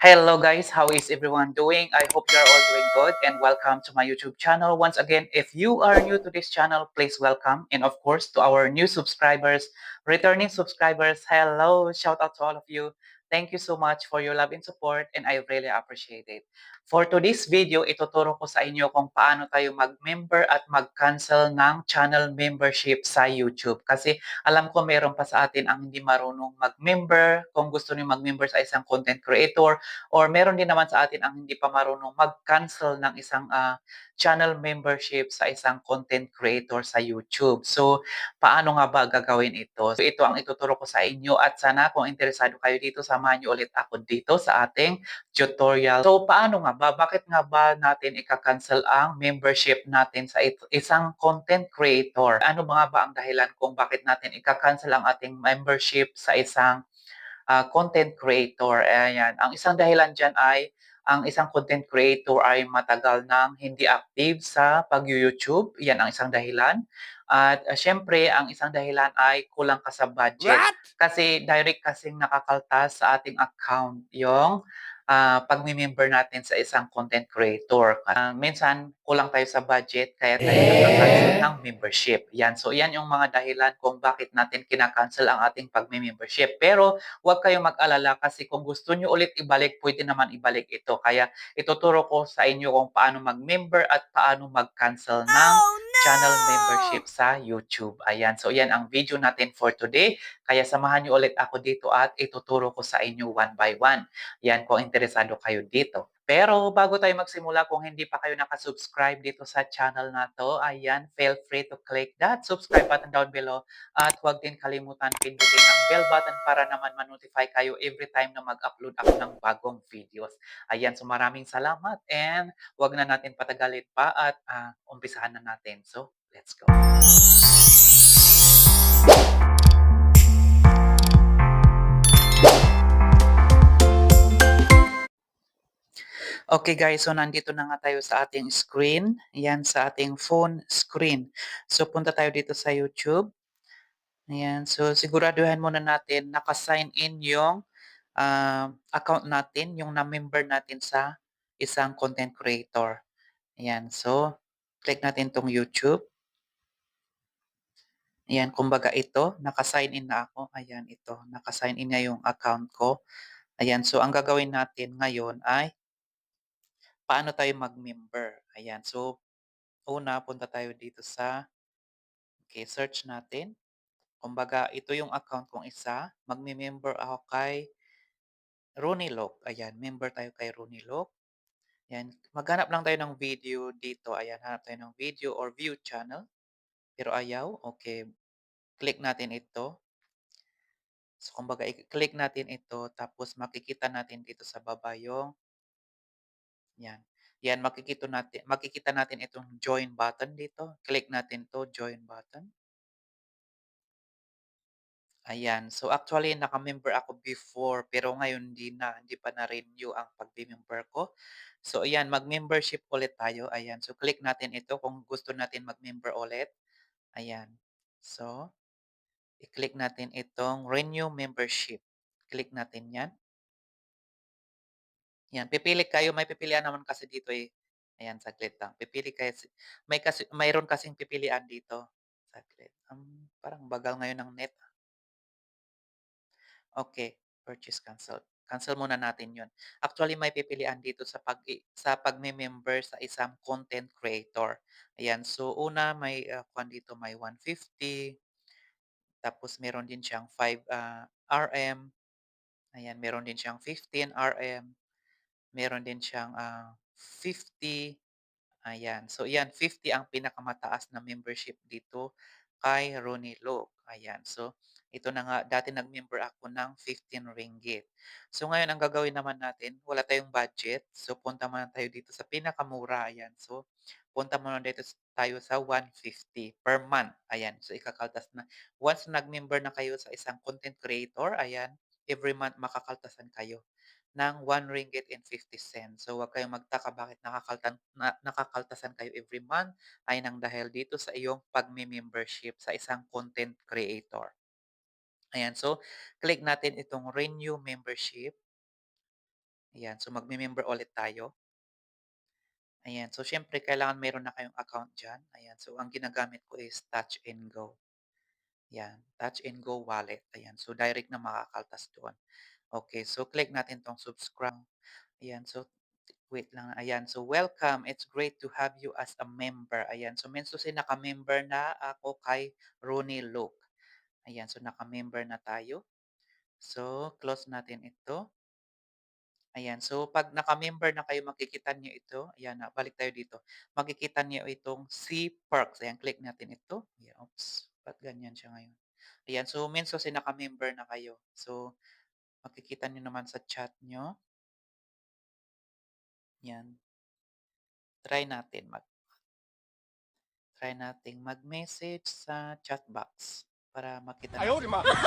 Hello guys, how is everyone doing? I hope you're all doing good and welcome to my YouTube channel. Once again, if you are new to this channel, please welcome. And of course, to our new subscribers, returning subscribers, hello, shout out to all of you. Thank you so much for your love and support and I really appreciate it. For today's video, ituturo ko sa inyo kung paano tayo mag-member at mag-cancel ng channel membership sa YouTube. Kasi alam ko meron pa sa atin ang hindi marunong mag-member, kung gusto niyo mag-member sa isang content creator, or meron din naman sa atin ang hindi pa marunong mag-cancel ng isang uh, channel membership sa isang content creator sa YouTube. So, paano nga ba gagawin ito? So, ito ang ituturo ko sa inyo at sana kung interesado kayo dito, samahan niyo ulit ako dito sa ating tutorial. So, paano nga ba? Bakit nga ba natin ika-cancel ang membership natin sa isang content creator? Ano mga ba ang dahilan kung bakit natin ika-cancel ang ating membership sa isang uh, content creator. Ayan. Ang isang dahilan dyan ay ang isang content creator ay matagal nang hindi active sa pag-YouTube. Yan ang isang dahilan. At uh, syempre, ang isang dahilan ay kulang ka sa budget. What? Kasi direct kasing nakakaltas sa ating account yung uh, pag-member natin sa isang content creator. Uh, minsan, kulang tayo sa budget, kaya tayo eh? nagka-cancel ng membership. Yan. So, yan yung mga dahilan kung bakit natin kinakancel ang ating pag-membership. Pero, huwag kayong mag-alala kasi kung gusto nyo ulit ibalik, pwede naman ibalik ito. Kaya, ituturo ko sa inyo kung paano mag-member at paano mag-cancel ng oh, no! Channel membership sa YouTube. Ayan. So, yan ang video natin for today. Kaya samahan niyo ulit ako dito at ituturo ko sa inyo one by one. Yan kung interesado kayo dito. Pero bago tayo magsimula, kung hindi pa kayo nakasubscribe dito sa channel na to, ayan, feel free to click that subscribe button down below at huwag din kalimutan pindutin ang bell button para naman ma-notify kayo every time na mag-upload ako ng bagong videos. Ayan, so maraming salamat and huwag na natin patagalin pa at uh, umpisahan na natin. So, let's go. Okay guys, so nandito na nga tayo sa ating screen. Yan sa ating phone screen. So punta tayo dito sa YouTube. Ayan, so siguraduhin muna natin naka-sign in yung uh, account natin, yung na-member natin sa isang content creator. Ayan, so click natin tong YouTube. Ayan, kumbaga ito, naka-sign in na ako. Ayan, ito, naka-sign in na yung account ko. Ayan, so ang gagawin natin ngayon ay paano tayo mag-member. Ayan, so una punta tayo dito sa okay, search natin. Kumbaga, ito yung account kong isa. Magme-member ako kay Ronnie Lok. Ayan, member tayo kay Ronnie Lok. Ayan, maghanap lang tayo ng video dito. Ayan, hanap tayo ng video or view channel. Pero ayaw. Okay, click natin ito. So, kumbaga, i-click natin ito. Tapos, makikita natin dito sa baba yung yan. Yan, makikita natin, makikita natin itong join button dito. Click natin to join button. Ayan. So, actually, naka-member ako before, pero ngayon hindi na. Hindi pa na-renew ang pag-member ko. So, ayan, mag-membership ulit tayo. Ayan. So, click natin ito kung gusto natin mag-member ulit. Ayan. So, i-click natin itong renew membership. Click natin yan. Yan, pipili kayo, may pipilian naman kasi dito eh. Ayan, saglit lang. Pipili kayo. May kasi mayroon kasing pipilian dito. Saglit. Um, parang bagal ngayon ng net. Okay, purchase cancel. Cancel muna natin 'yon. Actually, may pipilian dito sa pag sa pagme-member sa isang content creator. Ayan, so una may uh, dito may 150. Tapos meron din siyang 5 uh, RM. Ayan, meron din siyang 15 RM. Meron din siyang, ah, 50, ayan. So, yan 50 ang pinakamataas na membership dito kay Ronnie Lo, ayan. So, ito na nga, dati nag-member ako ng 15 ringgit. So, ngayon ang gagawin naman natin, wala tayong budget. So, punta muna tayo dito sa pinakamura, ayan. So, punta muna dito tayo sa 150 per month, ayan. So, ikakaltas na. Once nag-member na kayo sa isang content creator, ayan, every month makakaltasan kayo ng 1 ringgit and 50 cents. So, huwag kayong magtaka bakit nakakaltan, na, nakakaltasan kayo every month ay nang dahil dito sa iyong pagme-membership sa isang content creator. Ayan, so click natin itong renew membership. Ayan, so magme-member ulit tayo. Ayan, so siyempre kailangan meron na kayong account diyan. Ayan, so ang ginagamit ko is Touch and Go. Yan, Touch and Go wallet. Ayan, so direct na makakaltas doon. Okay, so click natin tong subscribe. Ayan, so wait lang. Ayan, so welcome. It's great to have you as a member. Ayan, so means to say naka-member na ako kay Rooney Look. Ayan, so naka-member na tayo. So, close natin ito. Ayan, so 'pag naka-member na kayo makikita niyo ito, ayan balik tayo dito. Makikita niyo itong See Perks, ayan click natin ito. Ayan, oops, ba't ganyan siya ngayon? Ayan, so means kasi naka-member na kayo. So, makikita niyo naman sa chat niyo. Yan. Try natin mag try nating mag-message sa chat box para makita Ayaw, natin.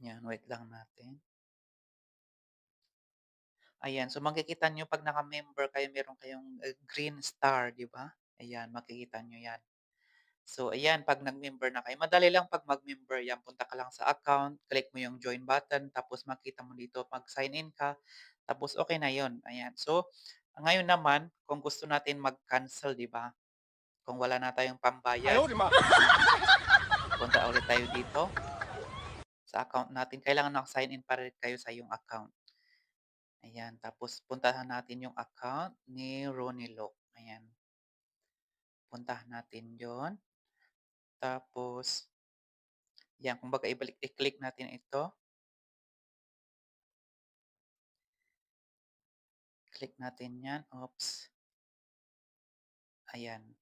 Yan, wait lang natin. Ayan, so makikita niyo 'pag naka-member kayo, meron kayong, eh, green star, 'di ba? Ayan, makikita niyo 'yan. So ayan, 'pag nag-member na kayo, madali lang 'pag mag-member 'yan, punta ka lang sa account, click mo yung join button, tapos makita mo dito mag-sign in ka, tapos okey na 'yon, ayan. So, ngayon naman kung gusto natin mag-cancel, 'di ba? Kung wala na tayong pambayad, Ayaw, di ma. punta ulit tayo dito sa account natin. Kailangan naka-sign in pa rin kayo sa iyong account. Ayan, tapos puntahan natin yung account ni Ronnie ayan. Puntahan natin 'yon. Tapos yan, kumbaga ibalik i-click natin ito. Click natin 'yan, oops. Ayan.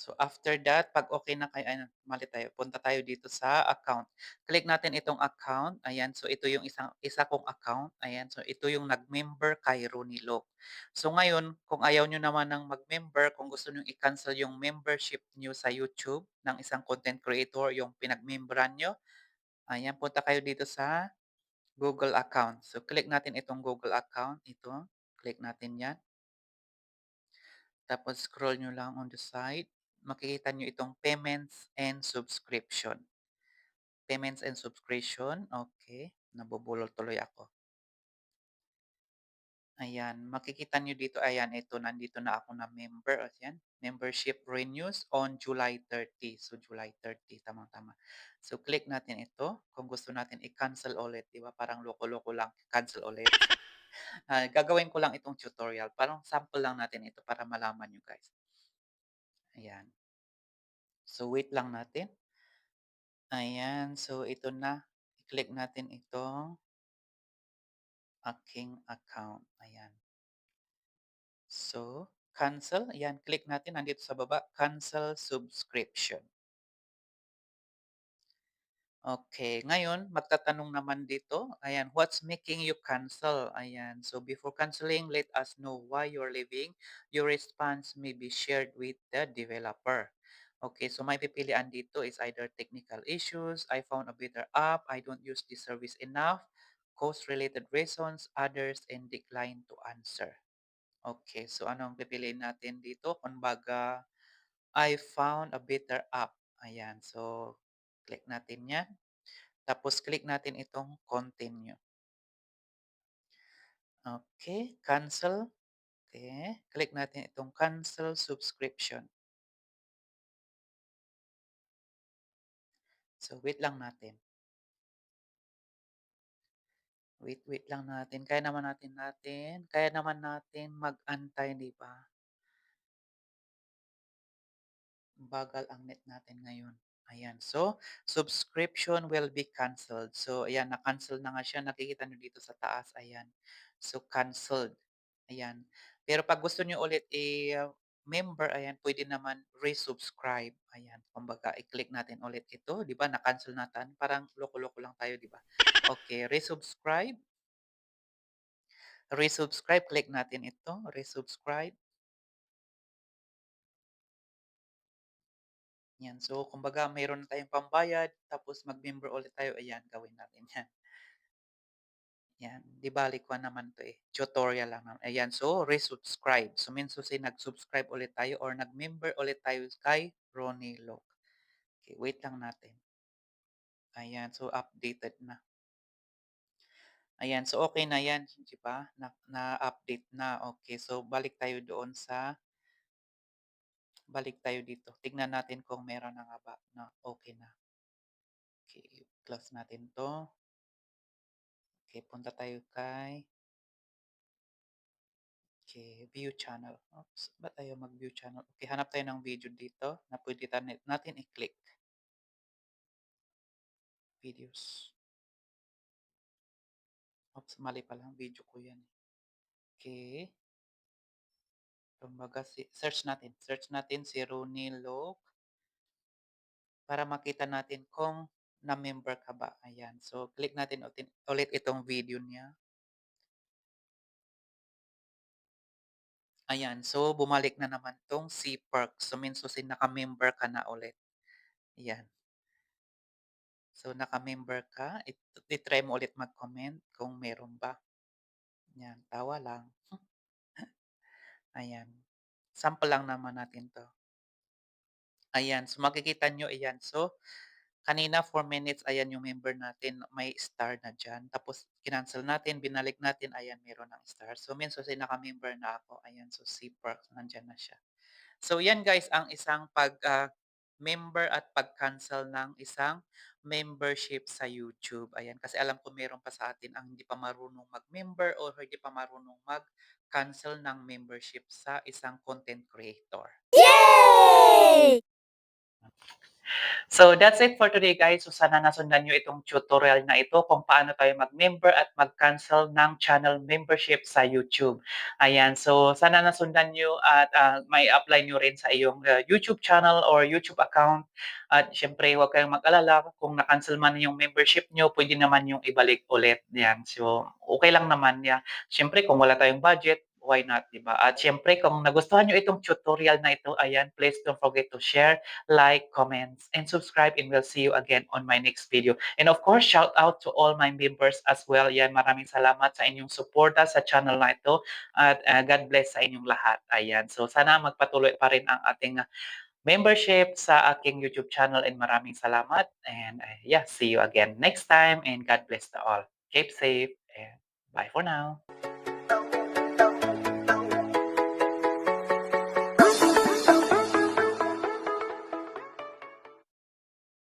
So after that, 'pag okey na kayo ano, mali tayo, punta tayo dito sa account. Click natin itong account, ayan. So ito yung isang isa kong account, ayan. So ito yung nag-member kay Ronnie Look. So ngayon, kung ayaw niyo naman ng mag-member, kung gusto niyong i-cancel yung membership niyo sa YouTube ng isang content creator, yung pinag-memberan niyo, ayan, punta kayo dito sa Google account. So click natin itong Google account, ito, click natin 'yan. Tapos scroll niyo lang on the side, makikita niyo itong payments and subscription. Payments and subscription, okey, nabubulol tuloy ako. Ayan, makikita niyo dito, ayan, ito nandito na ako na member, ayan, membership renews on July 30. So July 30, tamang-tama. So click natin ito, kung gusto natin i-cancel ulit, 'di ba, parang loko-loko lang, cancel ulit. Ah, gagawin ko lang itong tutorial, parang sample lang natin ito para malaman niyo guys. Ayan. So wait lang natin. Ayan, so ito na, i-click natin itong aking account, ayan. So, cancel, ayan, click natin nandito sa baba, cancel subscription. Okay, ngayon magtatanong naman dito, ayan, what's making you cancel? Ayan, so before canceling, let us know why you're leaving. Your response may be shared with the developer. Okay, so may pipilian dito is either technical issues, I found a better app, I don't use this service enough, cost-related reasons, others, and decline to answer. Okay, so ano ang pipiliin natin dito? Kumbaga, I found a better app. Ayan, so click natin 'yan. Tapos click natin itong continue. Okay, cancel. Okay, click natin itong cancel subscription. So wait lang natin. Wait, wait lang natin. Kaya naman natin natin kaya naman natin mag-antay, 'di ba? Bagal ang net natin ngayon. Ayan, so subscription will be canceled. So ayan, na-cancel na nga siya, nakikita niyo dito sa taas, ayan. So canceled, ayan. Pero 'pag gusto niyo ulit i-member, ayan, puwede naman resubscribe, ayan. Kumbaga i-click natin ulit ito, 'di ba na-cancel natin, parang loko-loko lang tayo, 'di ba? Okay, resubscribe. Resubscribe, click natin ito, resubscribe. Yan, so kumbaga meron na tayong pambayad tapos mag-member ulit tayo, ayan gawin natin 'yan. Yan, 'di bale kuwan naman 'to, eh, tutorial lang naman. Ayan, so resubscribe. So means to say nag-subscribe ulit tayo or nag-member ulit tayo kay Ronnie Look. Okay, wait lang natin. Ayan, so updated na. Ayan, so okay na yan, di ba? Na, na-update na. Okay, so balik tayo doon sa balik tayo dito. Tignan natin kung meron na nga ba na okay na. Okay, close natin to. Okay, punta tayo kay Okay, view channel. Oops, ba't ayaw mag-view channel? Okay, hanap tayo ng video dito na pwede natin i-click. Videos. Oops, mali pala video ko yan. Okay. Kumbaga, search natin. Search natin si Ronnie Lok para makita natin kung na-member ka ba. Ayan. So, click natin ulit itong video niya. Ayan. So, bumalik na naman tong si Perk. So, means so, si naka-member ka na ulit. Ayan. So, naka-member ka. It- itry mo ulit mag-comment kung meron ba. Ayan. Tawa lang. Ayan. Sample lang naman natin to. Ayan. So, makikita nyo, ayan. So, kanina 4 minutes, ayan yung member natin, may star na dyan. Tapos, kinancel natin, binalik natin, ayan, meron ng star. So, means, so, naka-member na ako. Ayan, so, si Perks, nandyan na siya. So, yan guys, ang isang pag, ah, member at pag-cancel ng isang membership sa YouTube. Ayan, kasi alam ko meron pa sa atin ang hindi pa marunong mag-member or hindi pa marunong mag-cancel ng membership sa isang content creator. Yay! So that's it for today guys. So sana nasundan nyo itong tutorial na ito kung paano tayo mag-member at mag-cancel ng channel membership sa YouTube. Ayan, so sana nasundan nyo at uh, may apply nyo rin sa iyong uh, YouTube channel or YouTube account. At syempre, huwag kayong mag-alala kung na-cancel man yung membership nyo, pwede naman yung ibalik ulit. Yan. So okay lang naman. Yeah. Syempre, kung wala tayong budget, why not, di ba? At syempre, kung nagustuhan nyo itong tutorial na ito, ayan, please don't forget to share, like, comments, and subscribe, and we'll see you again on my next video. And of course, shout out to all my members as well. Yan, maraming salamat sa inyong suporta sa channel na ito. At uh, God bless sa inyong lahat. Ayan, so sana magpatuloy pa rin ang ating membership sa aking YouTube channel and maraming salamat. And uh, yeah, see you again next time and God bless to all. Keep safe and bye for now.